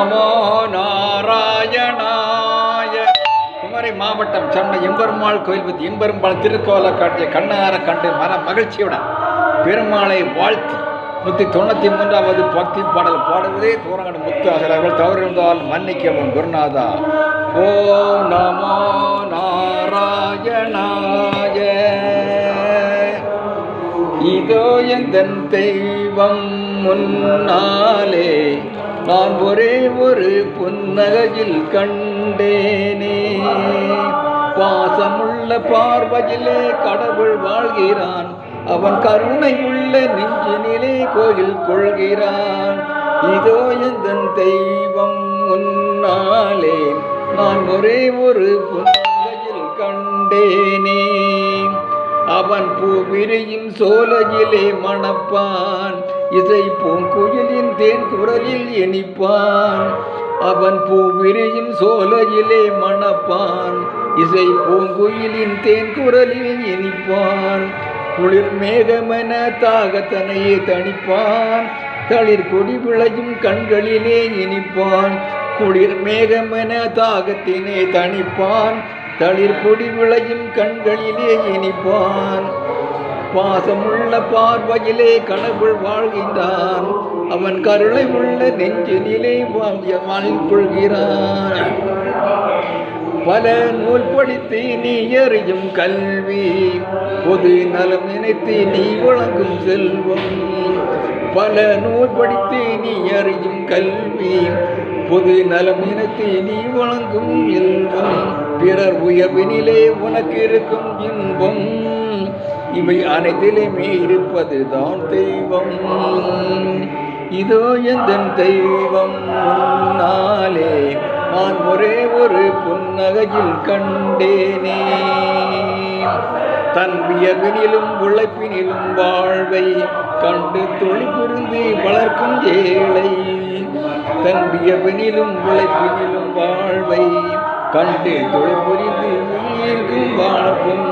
நமோ நாராயணாய. குமரி மாவட்டம் சென்னை எம்பெருமாள் கோயில் பற்றி எம்பெருமாள் திருக்கோலை காட்டிய கண்ணார கண்டு மன மகிழ்ச்சியுடன் பெருமாளை வாழ்த்தி நூற்றி தொண்ணூற்றி மூன்றாவது பக்தி பாடல் பாடுவதே தூரங்கட முத்து அசலர்கள் தவறிருந்தால் மன்னிக்கவும் குருநாதா. ஓம் நமோ நாராயணாய. இதோ எந்தன் தெய்வம் முன்னாலே நான் ஒரே ஒரு புன்னகையில் கண்டேனே. பாசமுள்ள பார்வையிலே கடவுள் வாழ்கிறான். அவன் கருணை உள்ள நெஞ்சினிலே கோயில் கொள்கிறான். இதோ எந்தன் தெய்வம் முன்னாலே நான் ஒரே ஒரு புன்னகையில் கண்டேன். அவன் பூ விரியும் சோலையிலே மணப்பான். இசை பூங்குயிலின் தேன் குரலில் இனிப்பான் அவன் பூ விரியும் சோலையிலே மணப்பான். இசை பூங்குயிலின் தேன் குரலில் இனிப்பான் குளிர் மேகமென தாகத்தனையே தணிப்பான். தளிர் கொடி விளையும் கண்களிலே இனிப்பான் குளிர் மேகமென தாகத்தினே தணிப்பான். தளிர் கொடி விளையும் கண்களிலே இனிப்பான். பாசமுள்ள பார்வையிலே கடவுள் வாழ்கின்றான். அவன் கருளை உள்ள நெஞ்சினிலே வாழ் கொள்கிறான். பல நூல் படித்து நீ அறியும் கல்வி பொது நலம் நினைத்து நீ வழங்கும் செல்வம். பல நூல் படித்து நீ அறியும் கல்வி பொது நலம் நினைத்து நீ வழங்கும் இன்பம். பிறர் உயர்வினிலே உனக்கு இருக்கும் இன்பம். இவை அனைத்திலுமே இருப்பதுதான் தெய்வம். இதோ எந்த தெய்வம் முன்னாலே நான் ஒரே ஒரு புன்னகையில் கண்டேனே. தன் வியர்வினிலும் உழைப்பினிலும் வாழ்வை கண்டு தொழிற்புரிந்து வளர்க்கும் ஏழை. தன் வியர்வினிலும் உழைப்பினிலும் வாழ்வை கண்டு தொழிற்புரிந்து வீழ்கும் வாழ்க்கும்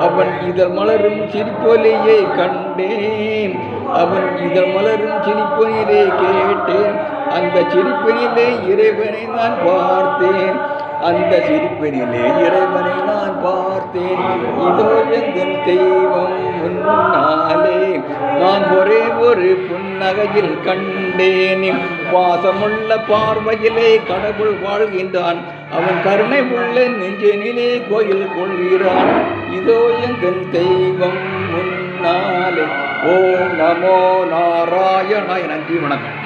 அவன் இதழ் மலரும் சிரிப்பொலியை கண்டேன். அவன் இதழ் மலரும் சிரிப்பொலியை கேட்டேன். அந்த சிரிப்பினிலே இறைவனை நான் பார்த்தேன். அந்த சிரிப்பினிலே இறைவனை நான் பார்த்தேன். இதோ எங்கள் தெய்வம் முன்னாலே நான் ஒரே ஒரு புன்னகையில் கண்டேன். வாசமுள்ள பார்வையிலே கடவுள் வாழ்கின்றான். அவன் கருணை உள்ள நெஞ்சினிலே கோயில் கொள்கிறான். இதோ எங்கள் தெய்வம் முன்னாலே. ஓம் நமோ நாராயணாய நன்றி வணக்கம்.